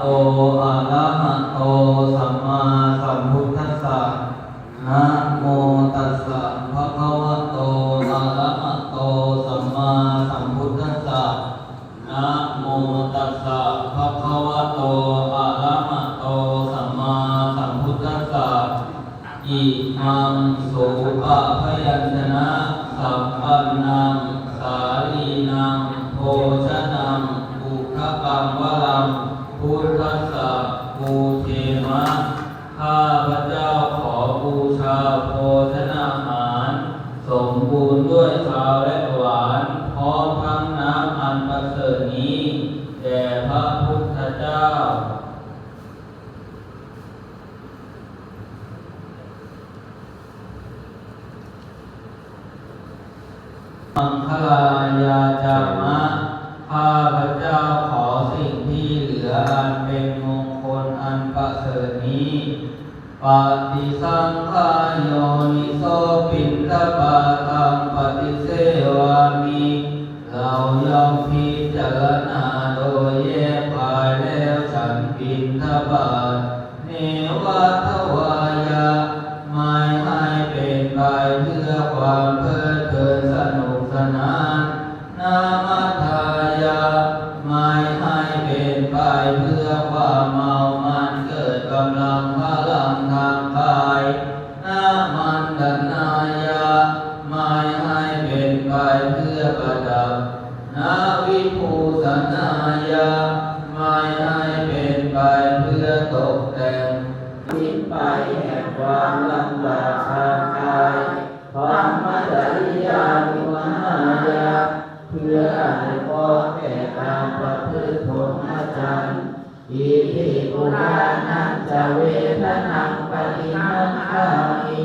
โตอะระหะโตสัมมาสัมพุทธัสสะนะโมตัสสะภะคะวะโตอะระหะโตสัมมาสัมพุทธัสสะนะโมตัสสะภะคะวะโตอะระหะโตสัมมาสัมพุทธัสสะอิมังสุปะพยัญชนะสัพพันนังสาลีนังโภชนังอุคกังวลัง พุทธัสสะปูเทมะ ข้าพระเจ้าขอบูชาโภชนาหาร สมบูรณ์ด้วยขาวและหวาน พร้อมทั้งน้ำอันประเสริฐนี้แด่พระพุทธเจ้ามังคลายาจามะ ปฏิสังขายโยนิโสปินทปาตังปฏิเสวามิเราย่อมพิจารณาโดยแยกภายแล้วฉันปินทบาทเนวัตวายะไม่ให้เป็นไปเพื่อความเพลิดเพลินสนุกสนานนามัทายาไม่ให้เป็นไปเพื่อ เป็นไปเพื่อประดับนาวิภูสนายาไม่ให้เป็นไปเพื่อตกแต่งสิ้นไปแห่งความลำบากทางกายความมัจจริยานุมหายาเพื่อให้พ่อแก่การประพฤติพรหมจรรย์อิทิปุรานัจะเวทนังปฏิหังคามิ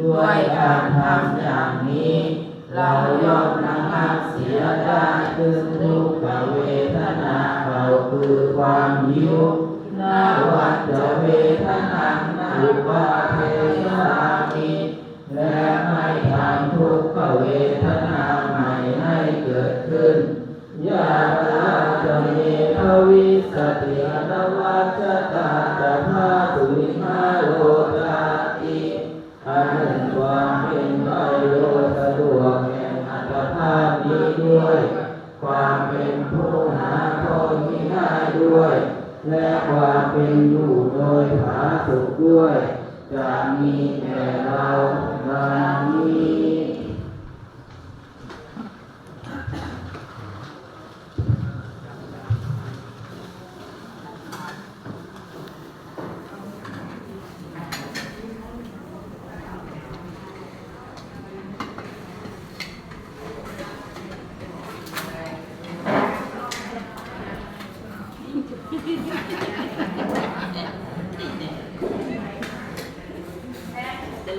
ด้วยการทำอย่างนี้ เราย่อมระงับเสียได้คือทุกขเวทนาเราคือความหิวนาวัจจะเวทนังอุปาเทสามิและไม่ทำทุกขเวทนาใหม่ให้เกิดขึ้นยาตาจะเมภวิสติอนวัจตาจะพาตุนิมาโล จะมีแต่เราดังนี้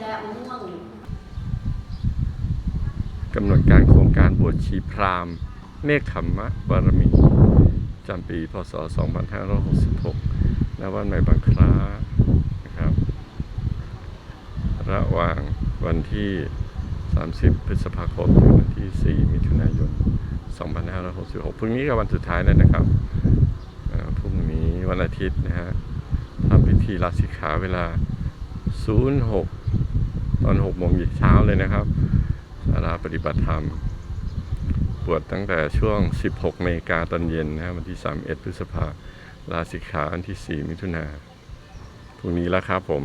แหละมะม่วงกำหนดการโครงการบวชชีพราหมณ์เนคขมมะบารมีจำปีพศ 2566ณวัดใหม่บางคล้านะครับ ระหว่างวันที่ 30 พฤษภาคมถึงวันที่ 4 มิถุนายน 2566 พรุ่งนี้ก็วันสุดท้ายแล้วนะครับพรุ่งนี้วันอาทิตย์นะฮะทำพิธีลาสิกขาเวลา 06 ตอน6โมงเช้าเลยนะครับศาลาปฏิบัติธรรมปวดตั้งแต่ช่วง 16เมกาตอนเย็นนะครับวันที่ 31 พฤษภาลาสิกขาวันที่ 4 มิถุนาพรุ่งนี้แล้วครับผม